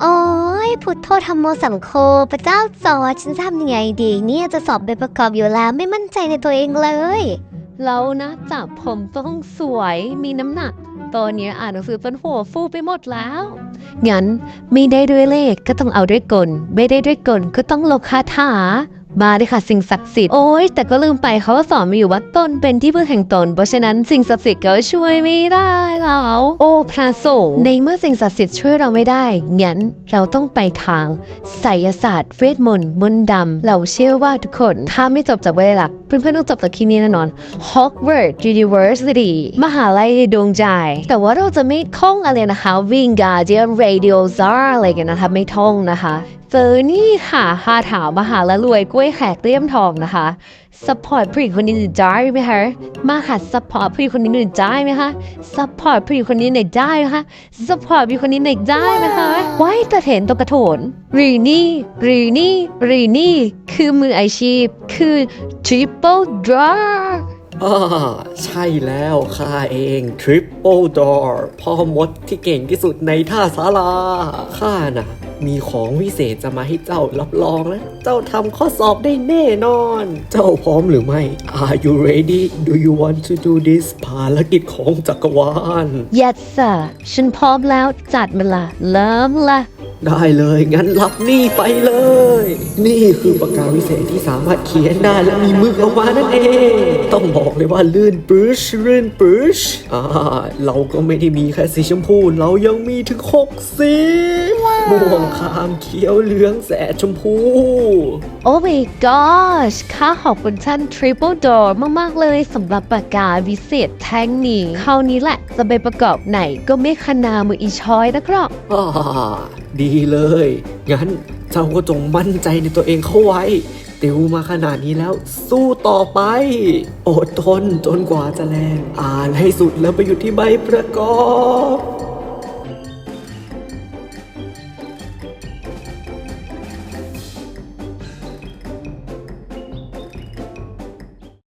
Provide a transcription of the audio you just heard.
โอ้ยพุทโธธรรมโมสังโฆพระเจ้าจอฉันทำยังไงดี เนี่ยจะสอบใบประกอบอยู่แล้วไม่มั่นใจในตัวเองเลย แล้วนะจับผมต้องสวยมีน้ำหนัก ตอนนี้อ่านหนังสือเป็นหัวฟูไปหมดแล้ว งั้นไม่ได้ด้วยเลขก็ต้องเอาด้วยกล ไม่ได้ด้วยกลก็ต้องลงคาถา มาเลยค่ะสิ่งศักดิ์สิทธิ์โอ้ยแต่ก็ลืมไปเขาสอนมาอยู่ว่าตนเป็นที่พึ่งแห่งตน เพราะฉะนั้นสิ่งศักดิ์สิทธิ์ก็ช่วยไม่ได้แล้วโอ้พระสงฆ์ในเมื่อสิ่งศักดิ์สิทธิ์ช่วยเราไม่ได้งั้นเราต้องไปทางไสยศาสตร์เวทมนต์มนต์ดำเราเชื่อว่าทุกคนถ้าไม่จบจากเวลาเพื่อนๆต้องจบจากที่นี่แน่นอน Hogwarts University มหาลัยดวงใจ แต่ว่าเราจะไม่ท่องอะไรนะคะ Wingardium Leviosa อะไรกันนะคะ ไม่ท่องนะคะ เจอนี่ค่ะหาถามมหาละรวยกล้วยแขกเลี่ยมทองนะคะสปอร์ตผู้หญิงคนนี้หน่อยได้ไหมคะมาค่ะสปอร์ตผู้หญิงคนนี้หน่อยได้ไหมคะสปอร์ตผู้หญิงคนนี้หน่อยได้ไหมคะสปอร์ตผู้หญิงคนนี้หน่อยได้ไหมคะว้ายตะเถนตกกระโถนรีนี่รีนี่รีนี่คือมืออาชีพ คือ Triple Draw อ่าใช่แล้วข้าเอง Triple Door พ่อมดที่เก่งที่สุดในท่าศาลาข้าน่ะ มีของวิเศษจะมาให้เจ้ารับรองนะ เจ้าทำข้อสอบได้แน่นอน เจ้าพร้อมหรือไม่ Are you ready Do you want to do this ภารกิจของจักรวาล Yes sir ฉันพร้อมแล้วจัดมาละเริ่มละ ได้เลยงั้นรับนี่ไปเลย นี่คือปากกาวิเศษที่สามารถเขียนได้และมีมือออกมานั่นเอง ต้องบอกเลยว่าลื่นปรื้ชลื่นปรื้ชอ่าเราก็ไม่ได้มีแค่สีชมพู เรายังมีถึงหกสีม่วงคามเขียวเหลืองแสดชมพู โอ้ my gosh ข้าขอบคุณท่าน Triple Door มาก ๆ เลยสำหรับปากกาวิเศษแท่งนี้คราวนี้แหละจะไปประกอบไหนก็ไม่ขนามืออีช้อยนะครับอ่าดีเลย งั้น เจ้าก็จงมั่นใจในตัวเองเข้าไว้ ติวมาขนาดนี้แล้ว สู้ต่อไป อดทนจนกว่าจะแรงอ่านให้สุดแล้วไปอยู่ที่ใบประกอบ